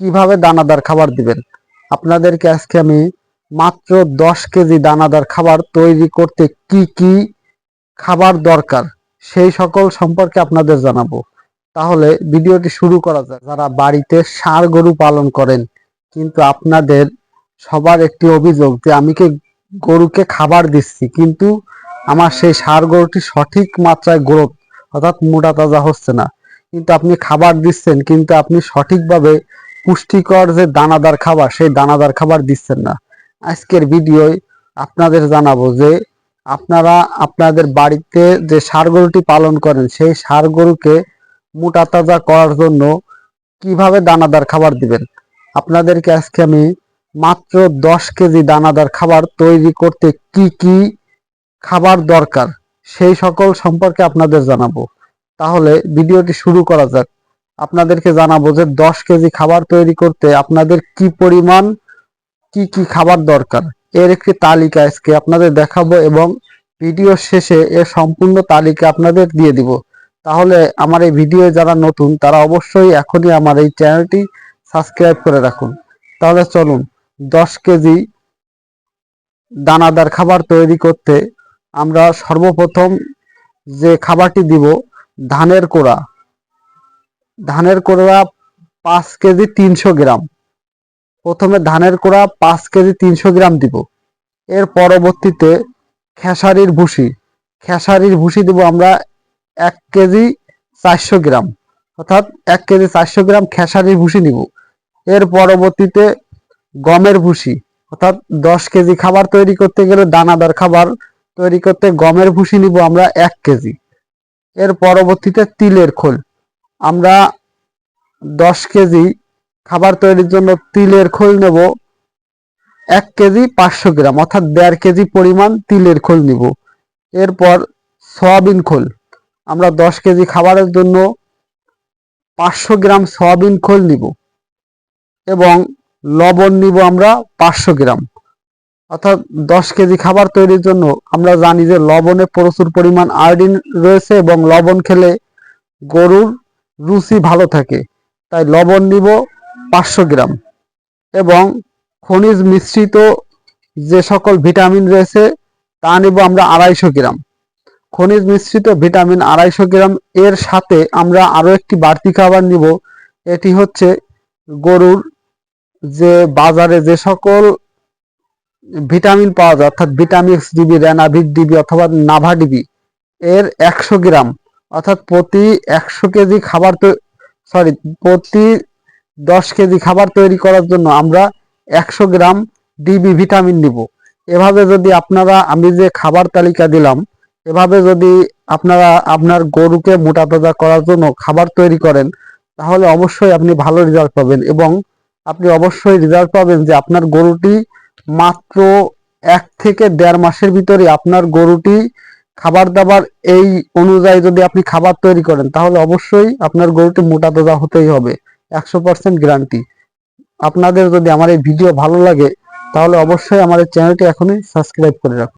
কীভাবে দানাদার খাবার দিবেন? আপনাদেরকে আজকে আমি মাত্র দশ কেজি দানাদার খাবার তৈরি করতে কি কি খাবার দরকার সেই সকল সম্পর্কে আপনাদের জানাব। তাহলে ভিডিওটি শুরু করা যাক। যারা বাড়িতে ষাঁড় গরু পালন করেন, কিন্তু আপনাদের সবার একটি অভিযোগ যে আমি কি গরুকে খাবার দিচ্ছি, কিন্তু আমার সেই ষাঁড় গরুটি সঠিক মাত্রায় গ্রোথ অর্থাৎ মোটা তাজা হচ্ছে না। কিন্তু আপনি খাবার দিচ্ছেন, কিন্তু আপনি সঠিকভাবে পুষ্টিকর যে দানাদার খাবার, সেই দানাদার খাবার দিচ্ছেন না। আজকের ভিডিওয় আপনাদের জানাব যে আপনারা আপনাদের বাড়িতে যে ষাঁড় গরুটি পালন করেন, সেই ষাঁড় গরুকে মোটা তাজা করার জন্য কীভাবে দানাদার খাবার দিবেন? আপনাদেরকে আজকে আমি মাত্র দশ কেজি দানাদার খাবার তৈরি করতে কি কি খাবার দরকার, সেই সকল সম্পর্কে আপনাদের জানাব। তাহলে ভিডিওটি শুরু করা যাক। আপনাদেরকে জানাব যে দশ কেজি খাবার তৈরি করতে আপনাদের কি পরিমাণ, কি কি খাবার দরকার? এর একটি তালিকা আজকে আপনাদের দেখাবো এবং ভিডিও শেষে এর সম্পূর্ণ তালিকা আপনাদের দিয়ে দিব। তাহলে আমার এই ভিডিও যারা নতুন, তারা অবশ্যই এখনই আমার এই চ্যানেলটি সাবস্ক্রাইব করে রাখুন। তাহলে চলুন, দশ কেজি দানাদার খাবার তৈরি করতে আমরা সর্বপ্রথম যে খাবারটি দিব, ধানের কোড়া। ধানের কোড়া পাঁচ কেজি তিনশো গ্রাম। প্রথমে ধানের কোড়া পাঁচ কেজি তিনশো গ্রাম দিব। এর পরবর্তীতে খেসারির ভুসি। খেসারির ভুসি দিব আমরা এক কেজি চারশো গ্রাম। অর্থাৎ এক কেজি চারশো গ্রাম খেসারির ভুসি নিব। এর পরবর্তীতে গমের ভুসি। অর্থাৎ দশ কেজি খাবার তৈরি করতে গেলে দানাদার খাবার তৈরি করতে গমের ভুসি নিব আমরা এক কেজি। এর পরবর্তীতে তিলের খোল। আমরা দশ কেজি খাবার তৈরির জন্য তিলের খোল নেব। এক কেজি পাঁচশো গ্রাম, অর্থাৎ দেড় কেজি পরিমাণ তিলের খোল নিব। এরপর সয়াবিন খোল। আমরা দশ কেজি খাবারের জন্য পাঁচশো গ্রাম সয়াবিন খোল নিব এবং লবণ নিব আমরা পাঁচশো গ্রাম। অর্থাৎ দশ কেজি খাবার তৈরির জন্য আমরা জানি যে লবণে প্রচুর পরিমাণ আয়োডিন রয়েছে এবং লবণ খেলে গরুর রুচি ভালো থাকে, তাই লবণ নিব পাঁচশো গ্রাম। এবং খনিজ মিশ্রিত যে সকল ভিটামিন রয়েছে, তা নিব আমরা আড়াইশো গ্রাম। খনিজ মিশ্রিত ভিটামিন আড়াইশো গ্রাম, এর সাথে আমরা আরও একটি বাড়তি খাবার নিব, এটি হচ্ছে গরুর যে বাজারে যে সকল ভিটামিন পাওয়া যায়, অর্থাৎ ভিটামিক্স ডিবি, রেনাভিট ডিবি অথবা নাভা ডিবি, এর একশো গ্রাম অর্থাৎ প্রতি একশো কেজি খাবার সরি প্রতি দশ কেজি খাবার তৈরি করার জন্য আমরা একশো গ্রাম ডিবি ভিটামিন নিব। এভাবে যদি আপনারা, আমি যে খাবার তালিকা দিলাম, এভাবে যদি আপনারা, আপনার গরুকে মোটা তাজা করার জন্য খাবার তৈরি করেন, তাহলে অবশ্যই আপনি ভালো রেজাল্ট পাবেন এবং আপনি অবশ্যই রেজাল্ট পাবেন যে আপনার গরুটি মাত্র এক থেকে দেড় মাসের ভিতরে আপনার গরুটি খাবার দাবার এই অনুযায়ী যদি আপনি খাবার তৈরি করেন, তাহলে অবশ্যই আপনার গরুটি মোটা তাজা হতেই হবে, একশো পার্সেন্ট গ্যারান্টি আপনাদের যদি আমার এই ভিডিও ভালো লাগে, তাহলে অবশ্যই আমার চ্যানেলটি এখনই সাবস্ক্রাইব করে রাখুন।